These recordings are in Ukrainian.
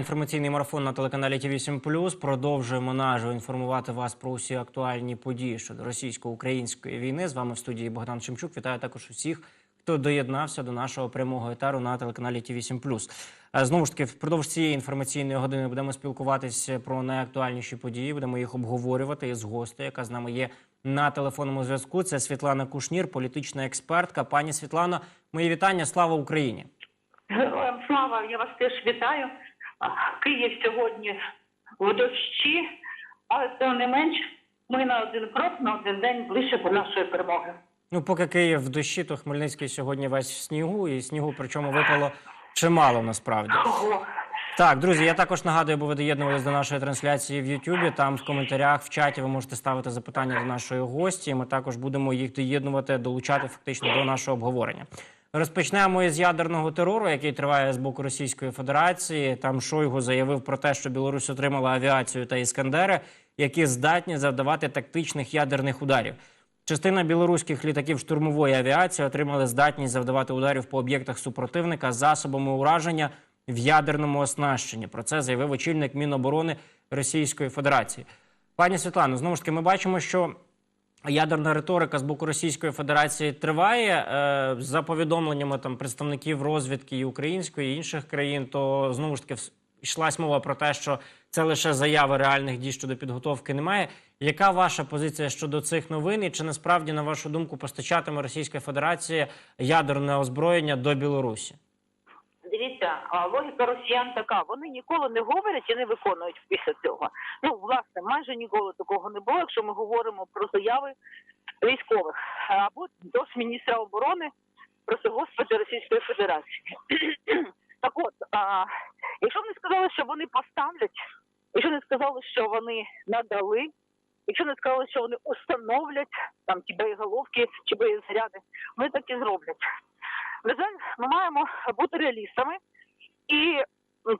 Інформаційний марафон на телеканалі ТВ 7 Продовжуємо наживо інформувати вас про усі актуальні події щодо російсько-української війни. З вами в студії Богдан Шемчук. Вітаю також усіх, хто доєднався до нашого прямого етеру на телеканалі 7 Е, Знову ж таки, впродовж цієї інформаційної години будемо спілкуватися про найактуальніші події. Будемо їх обговорювати із гостею, яка з нами є на телефонному зв'язку. Це Світлана Кушнір, політична експертка. Пані Світлано, мої вітання. Слава Україні! Слава, я вас теж вітаю. Київ сьогодні в дощі, але тим не менш, ми на один крок, на один день ближче до нашої перемоги. Ну, поки Київ в дощі, то Хмельницький сьогодні весь в снігу, і снігу, причому випало чимало насправді. Ого. Так, друзі, я також нагадую, бо ви доєднувалися до нашої трансляції в Ютубі. Там в коментарях, в чаті ви можете ставити запитання до нашої гості. Ми також будемо їх доєднувати, долучати фактично до нашого обговорення. Розпочнемо із ядерного терору, який триває з боку Російської Федерації. Там Шойгу заявив про те, що Білорусь отримала авіацію та іскандери, які здатні завдавати тактичних ядерних ударів. Частина білоруських літаків штурмової авіації отримали здатність завдавати ударів по об'єктах супротивника засобами ураження в ядерному оснащенні. Про це заявив очільник Міноборони Російської Федерації. Пані Світлано, знову ж таки, ми бачимо, що ядерна риторика з боку Російської Федерації триває. Е, за повідомленнями там представників розвідки і української і інших країн, то знову ж таки йшлась мова про те, що це лише заяви реальних дій щодо підготовки немає. Яка ваша позиція щодо цих новин? І чи насправді, на вашу думку, постачатиме Російська Федерація ядерне озброєння до Білорусі? А, логіка росіян така: вони ніколи не говорять і не виконують після цього. Ну, власне, майже ніколи такого не було, якщо ми говоримо про заяви військових або до міністра оборони просто господи Російської Федерації. так от, а, якщо не сказали, що вони поставлять, якщо не сказали, що вони надали, якщо не сказали, що вони установлять там ті боєголовки чи боєзаряди, вони так і зроблять. На жаль, ми маємо бути реалістами, і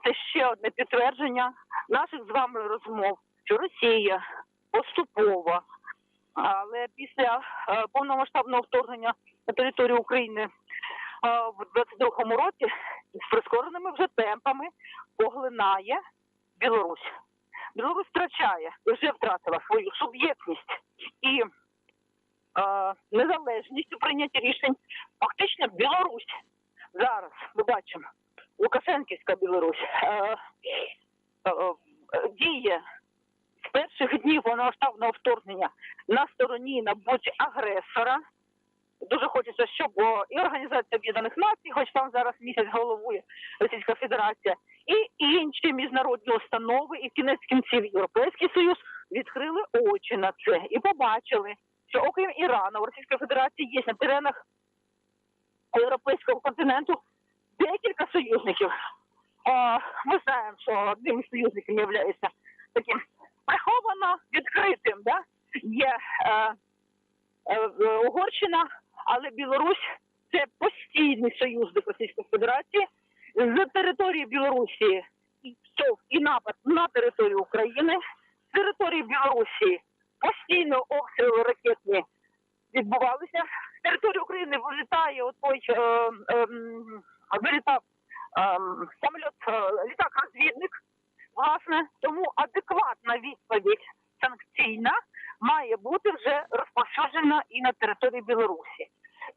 це ще одне підтвердження наших з вами розмов, що Росія поступово, але після е, повномасштабного вторгнення на територію України е, в 22-му році з прискореними вже темпами поглинає Білорусь. Білорусь втрачає вже втратила свою суб'єктність і е, незалежність у прийнятті рішень. Фактично Білорусь зараз ми бачимо Лукашенківська Білорусь е, е, е, діє з перших днів повномасштабного вторгнення на стороні на боці агресора. Дуже хочеться, щоб і Організація Об'єднаних Націй, хоч там зараз місяць головує Російська Федерація, і інші міжнародні установи, і кінець кінців Європейський Союз відкрили очі на це і побачили, що окрім Ірану, у Російської Федерації є на теренах європейського континенту декілька союзників. Е, Ми знаємо, що одним із союзників є таким приховано відкритим. Да? Є е, е, Угорщина, але Білорусь це постійний союзник Російської Федерації з території Білорусі і напад на територію України, з території Білорусі постійно обстріли ракетні відбувалися. З території України вилітає отой е, е, вилітав е, самоліт, е, літак-розвідник. Власне, тому адекватна відповідь санкційна має бути вже розповсюджена і на території Білорусі.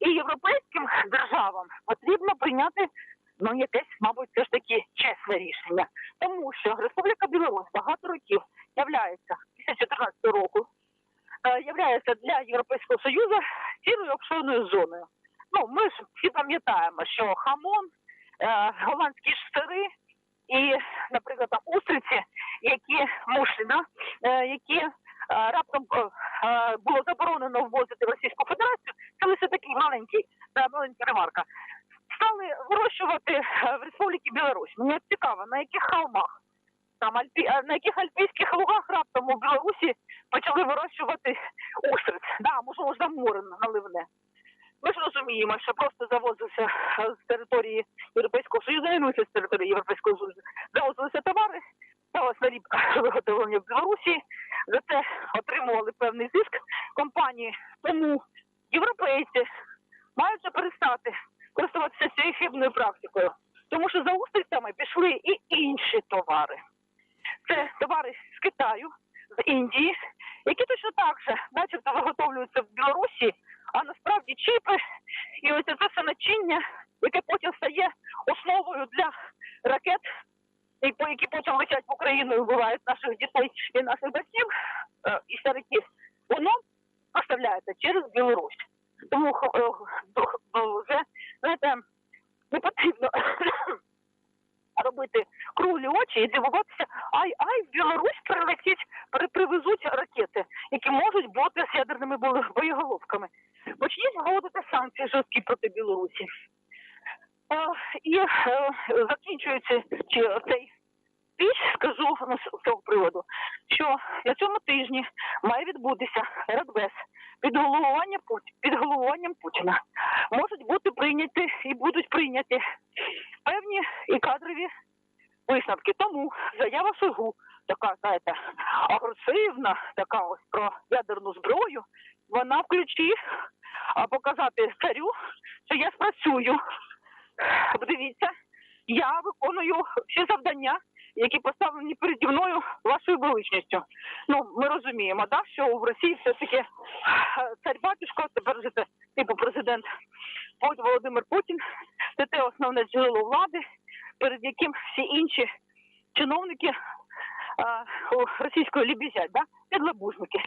І європейським державам потрібно прийняти ну якесь, мабуть, все ж таки чесне рішення, тому що Республіка Білорусь багато років являється після 2014 року е, являється для Європейського Союзу цілою офшорною зоною. Ну, ми ж всі пам'ятаємо, що хамон, е, голландські ж сири і, наприклад, там устриці, які мушліна, е, які е, раптом було заборонено ввозити в Російську Федерацію, це лише такий маленький, маленька ремарка. Стали вирощувати в Республіці Білорусь. Мені цікаво, на яких холмах, там альпі, на яких альпійських лугах раптом у Білорусі почали вирощувати устриць. Да, можливо, за море наливне. Ми ж розуміємо, що просто завозився е, з території Європейського Союзу, ну, з території Європейського Союзу, завозилися товари, сталася наліпка виготовлення в Білорусі, за це отримували певний зиск компанії. Тому європейці мають перестати користуватися цією хибною практикою. Тому що за устрицями пішли і інші товари. Це товари з Китаю, з Індії, які точно так же, начебто, виготовлюються в Білорусі, а насправді чіпи і ось це все начиння, яке потім стає основою для ракет, які потім летять в Україну і вбивають наших дітей і наших батьків е, і стариків, воно поставляється через Білорусь. Тому е, е, вже знаєте, не потрібно робити круглі очі і дивуватися, ай, ай, в Білорусь прилетіть, при- привезуть ракети, які можуть бути з ядерними боєголовками. Почніть вводити санкції жорсткі проти Білорусі. Е, і закінчується цей спіч, скажу ну, з цього приводу, що на цьому тижні має відбутися Радбез під головуванням Пут- під головуванням Путіна. Можуть бути прийняті і будуть прийняті певні і кадрові висновки. Тому заява Шойгу, така, знаєте, агресивна, така ось про ядерну зброю, вона в ключі показати царю, що я спрацюю. Подивіться, я виконую всі завдання, які поставлені переді мною вашою величністю. Ну, ми розуміємо, да, що в Росії все-таки е, цар батюшко, тепер же це типу президент Володимир Путін, це те основне джерело влади, перед яким всі інші чиновники російської лібізять, да, підлабузники, е,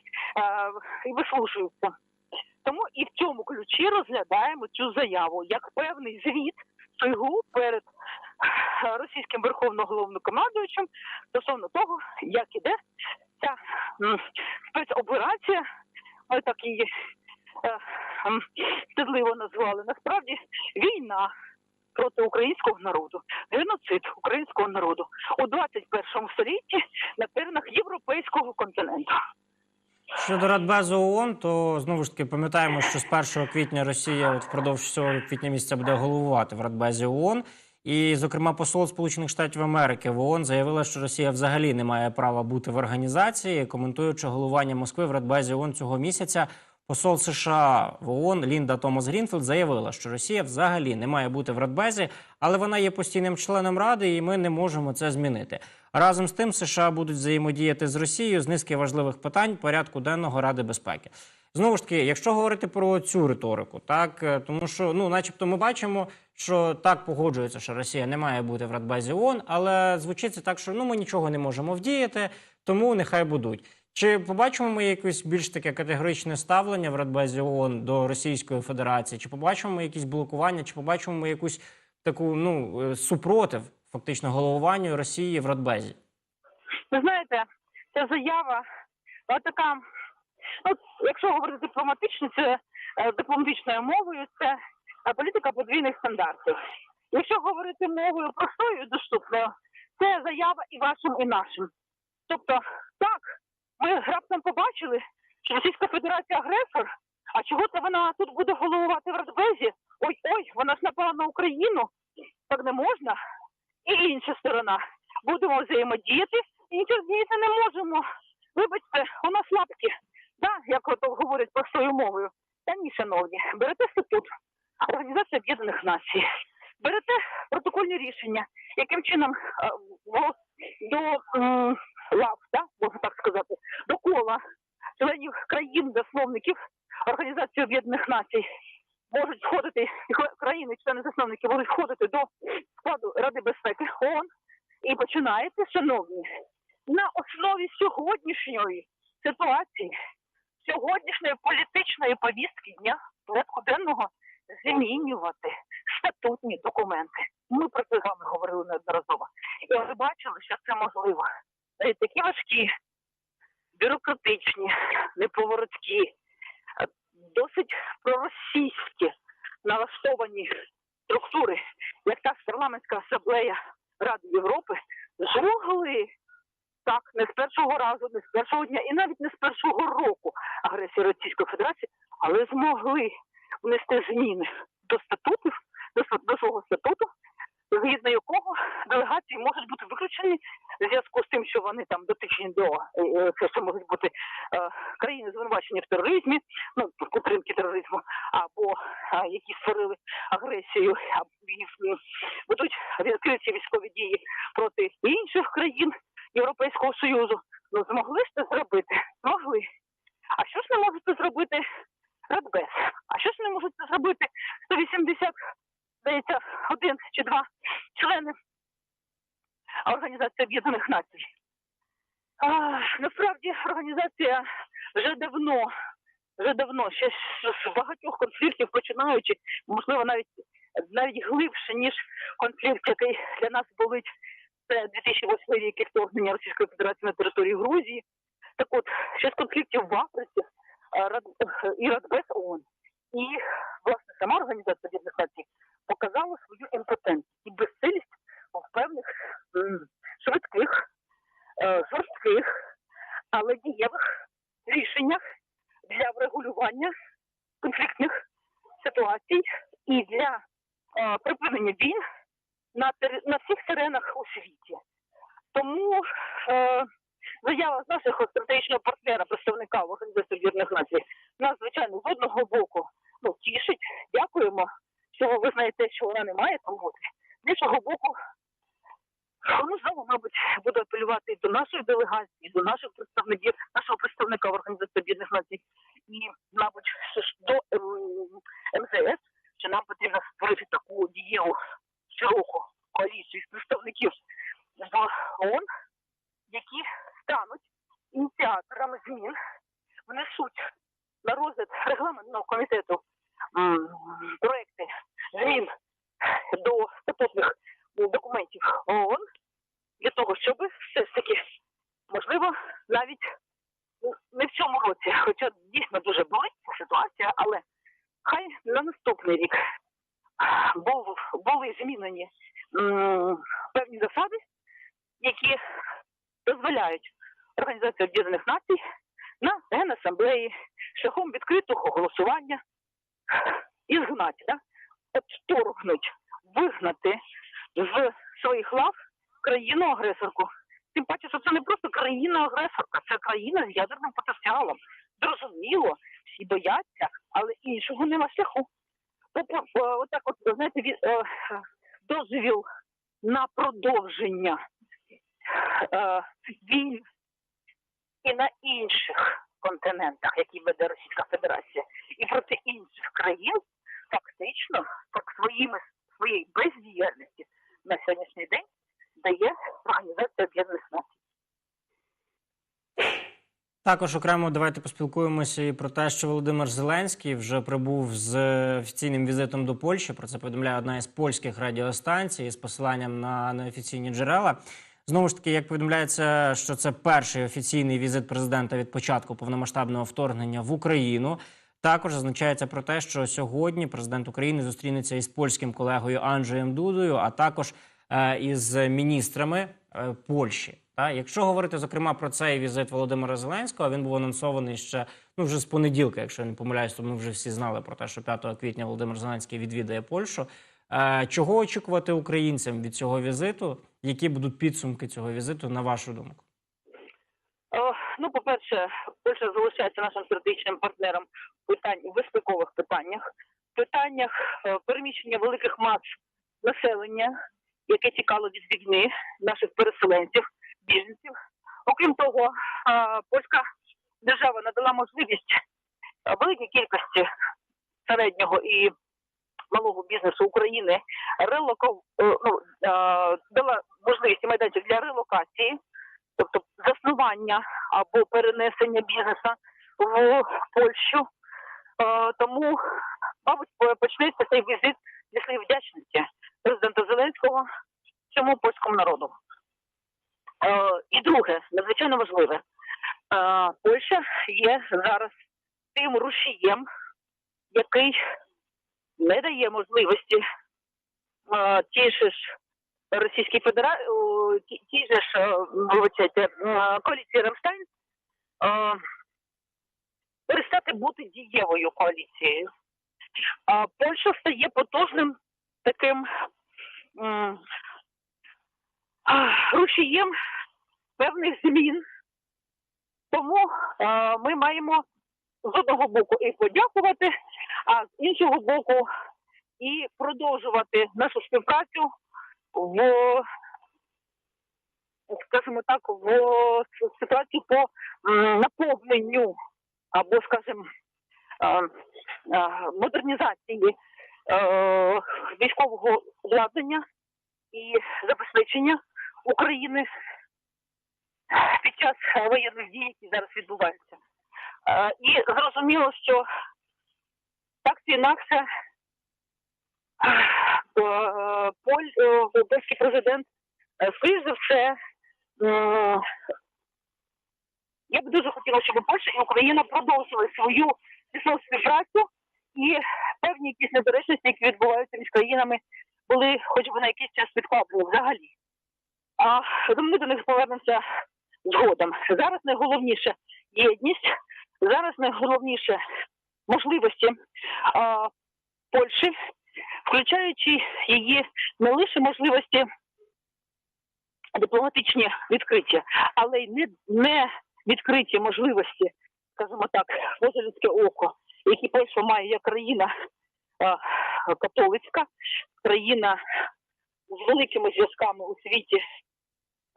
і вислушуються. Тому і в цьому ключі розглядаємо цю заяву як певний звіт Шойгу перед російським верховним головнокомандуючим стосовно того, як іде ця спецоперація, ми так її е, стидливо назвали. Насправді війна проти українського народу, геноцид українського народу у 21 столітті на теренах європейського континенту. Щодо Радбезу ООН, то знову ж таки пам'ятаємо, що з 1 квітня Росія от впродовж цього квітня місяця буде головувати в Радбезі ООН. І, зокрема, посол Сполучених Штатів Америки в ООН заявила, що Росія взагалі не має права бути в організації, коментуючи головування Москви в Радбезі ООН цього місяця. Посол США в ООН Лінда Томас Грінфілд заявила, що Росія взагалі не має бути в Радбезі, але вона є постійним членом Ради, і ми не можемо це змінити. Разом з тим, США будуть взаємодіяти з Росією з низки важливих питань порядку денного Ради безпеки. Знову ж таки, якщо говорити про цю риторику, так е, тому що ну, начебто, ми бачимо, що так погоджується, що Росія не має бути в Радбезі ООН, але звучить це так, що ну ми нічого не можемо вдіяти, тому нехай будуть. Чи побачимо ми якесь більш таке категоричне ставлення в Радбезі ООН до Російської Федерації? Чи побачимо ми якісь блокування, чи побачимо ми якусь таку ну е, супротив фактично головуванню Росії в Радбезі? Ви знаєте, ця заява, вона така, ну, якщо говорити дипломатично, це е, дипломатичною мовою, це е, політика подвійних стандартів. Якщо говорити мовою простою і доступною, це заява і вашим, і нашим. Тобто, так, ми раптом побачили, що Російська Федерація агресор, а чого це вона тут буде головувати в Радбезі? Ой, ой, вона ж напала на Україну, так не можна. І інша сторона. Будемо взаємодіяти, і нічого змінити не можемо. Вибачте, у нас лапки, да, як от говорять простою мовою. Та ні, шановні, берете статут Організації Об'єднаних Націй, берете протокольні рішення, яким чином до лав, да, можна так сказати, до кола членів країн, засновників Організації Об'єднаних Націй можуть входити країни, члени засновники можуть входити до складу Ради безпеки ООН і починаєте, шановні, на основі сьогоднішньої ситуації, сьогоднішньої політичної повістки дня порядку денного змінювати статутні документи. Ми про це з вами говорили неодноразово. І ви бачили, що це можливо. Навіть такі важкі, бюрократичні, неповороткі, е, досить проросійські налаштовані структури, як та парламентська асамблея Ради Європи, змогли так не з першого разу, не з першого дня і навіть не з першого року агресії Російської Федерації, але змогли внести зміни до статутів, до, свого статуту, згідно якого делегації можуть бути виключені в зв'язку з тим, що вони там дотичні до е, е, це, що можуть бути е, країни звинувачені в тероризмі, ну підтримки тероризму, або які створили агресію, або і, ведуть відкриті військові дії проти інших країн Європейського Союзу. Ну змогли ж це зробити? Змогли. А що ж не можуть зробити Радбез? А що ж не можуть зробити 180, здається, один чи два члени Організації Об'єднаних Націй? А, насправді організація вже давно, вже давно, ще з багатьох конфліктів, починаючи, можливо, навіть навіть глибше, ніж конфлікт, який для нас болить, це 2008 рік і вторгнення Російської Федерації на території Грузії. Так от, ще з конфліктів в Африці е, е, і Радбез ООН, і власне сама організація Націй показала свою імпотентність і безсилість в певних м, швидких, е, жорстких, але дієвих рішеннях для врегулювання конфліктних ситуацій і для е, припинення війн на, тери- на всіх теренах у світі. Тому е, заява з нашого стратегічного партнера, представника в Організації Об'єднаних Націй, нас, звичайно, з одного боку ну, тішить, дякуємо, що ви визнаєте, що вона не має там бути. З іншого боку, воно знову, мабуть, буде апелювати і до нашої делегації, і до наших представників, нашого представника в Організації Об'єднаних Націй, і, мабуть, що ж до ем, МЗС, що нам потрібно створити таку дієву широку коаліцію з представників в ООН, які стануть ініціаторами змін, внесуть на розгляд регламентного комітету м, проекти змін до статутних м, документів ООН для того, щоб все ж таки, можливо, навіть ну, не в цьому році, хоча дійсно дуже болить ця ситуація, але хай на наступний рік були змінені певні засади, які дозволяють Організації Об'єднаних Націй на Генасамблеї шляхом відкритого голосування і згнати, да? обторгнуть, вигнати з своїх лав країну-агресорку. Тим паче, що це не просто країна-агресорка, це країна з ядерним потенціалом. Зрозуміло, всі бояться, але іншого нема шляху. Тобто, е, отак, от, знаєте, е, дозвіл на продовження е, війн і на інших континентах, які веде Російська Федерація, і проти інших країн фактично так своїми своєю бездіяльності на сьогоднішній день дає Організація Об'єднаних Націй. Також окремо давайте поспілкуємося і про те, що Володимир Зеленський вже прибув з офіційним візитом до Польщі. Про це повідомляє одна із польських радіостанцій з посиланням на неофіційні джерела. Знову ж таки, як повідомляється, що це перший офіційний візит президента від початку повномасштабного вторгнення в Україну. Також зазначається про те, що сьогодні президент України зустрінеться із польським колегою Анджеєм Дудою, а також е, із міністрами е, Польщі. Якщо говорити зокрема про цей візит Володимира Зеленського, він був анонсований ще ну вже з понеділка. Якщо я не помиляюсь, то ми вже всі знали про те, що 5 квітня Володимир Зеленський відвідає Польщу. Е, чого очікувати українцям від цього візиту? Які будуть підсумки цього візиту, на вашу думку? Ну, по-перше, Польща залишається нашим стратегічним партнером питань у безпекових питаннях, питаннях е, переміщення великих мас населення, яке тікало від війни, наших переселенців, біженців. Окрім того, польська держава надала можливість великій кількості середнього і малого бізнесу України релоков, е, ну, дала можливість майданчик для релокації тобто заснування або перенесення бізнесу в Польщу. Тому, мабуть, по- почнеться цей візит зі слів вдячності президента Зеленського цьому польському народу. Е, І друге, надзвичайно важливе, е, Польща є зараз тим рушієм, який не дає можливості е, ті ж Російській Федерації, ті, ж, вибачайте, коаліції Рамштайн перестати бути дієвою коаліцією. А Польща стає потужним таким рушієм певних змін. Тому е, ми маємо з одного боку і подякувати, а з іншого боку і продовжувати нашу співпрацю в, скажімо так, в ситуацію по наповненню або, скажімо, е, е, модернізації е, військового обладнання і забезпечення України час е, воєнних дій, які зараз відбуваються. Е, І зрозуміло, що так чи інакше е, Поль, польський президент, скоріш за все, я б дуже хотіла, щоб Польща і Україна продовжили свою тісну співпрацю і певні якісь недоречності, які відбуваються між країнами, були хоч би на якийсь час відкладені взагалі. А ми до них повернемося згодом. Зараз найголовніше єдність, зараз найголовніше можливості а, Польщі, включаючи її не лише можливості дипломатичні відкриті, але й не, не відкриті можливості, скажімо так, поза людське око, які Польща має як країна а, католицька, країна з великими зв'язками у світі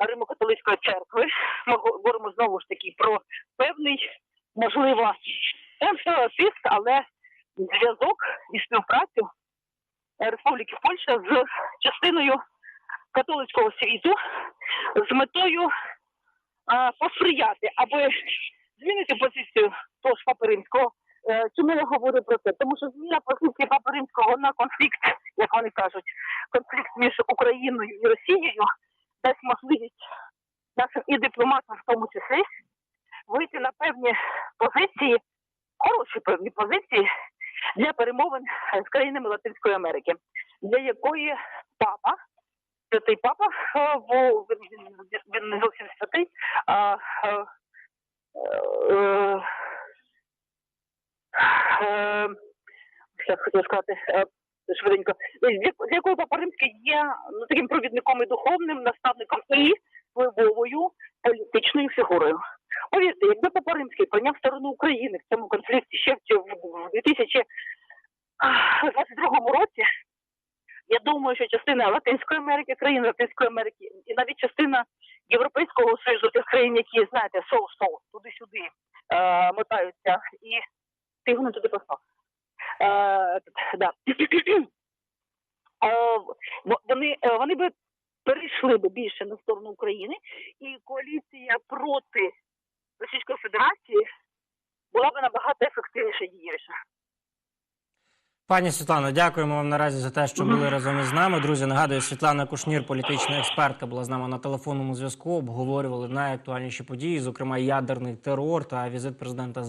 Римо-католицької церкви. Ми говоримо знову ж таки про певний, можливо, тиск, але зв'язок і співпрацю Республіки Польща з частиною католицького світу з метою а, посприяти, аби змінити позицію того ж Папи Римського. Е, Чому я говорю про це? Тому що зміна позиції Папи Римського на конфлікт, як вони кажуть, конфлікт між Україною і Росією дасть можливість нашим і дипломатам, в тому числі, вийти на певні позиції, хороші певні позиції для перемовин з країнами Латинської Америки, для якої папа, святий папа, е, бо він, він- не зовсім святий, а е, е, е, що я хотіла сказати е, швиденько, для, для якого Папа Римський є ну, таким провідником і духовним наставником і впливовою політичною фігурою. Повірте, якби Папа Римський прийняв сторону України в цьому конфлікті ще в цьому- в 2022 році, я думаю, що частина Латинської Америки, країн Латинської Америки, і навіть частина Європейського Союзу, тих країн, які, знаєте, соу-соу, туди-сюди е, мотаються і тигнуть туди послав. Да. Вони, вони би перейшли би більше на сторону України, і коаліція проти Російської Федерації була б набагато ефективніша і дієвіша. Пані Світлано, дякуємо вам наразі за те, що були разом із нами. Друзі, нагадую, Світлана Кушнір, політична експертка, була з нами на телефонному зв'язку. Обговорювали найактуальніші події, зокрема ядерний терор та візит президента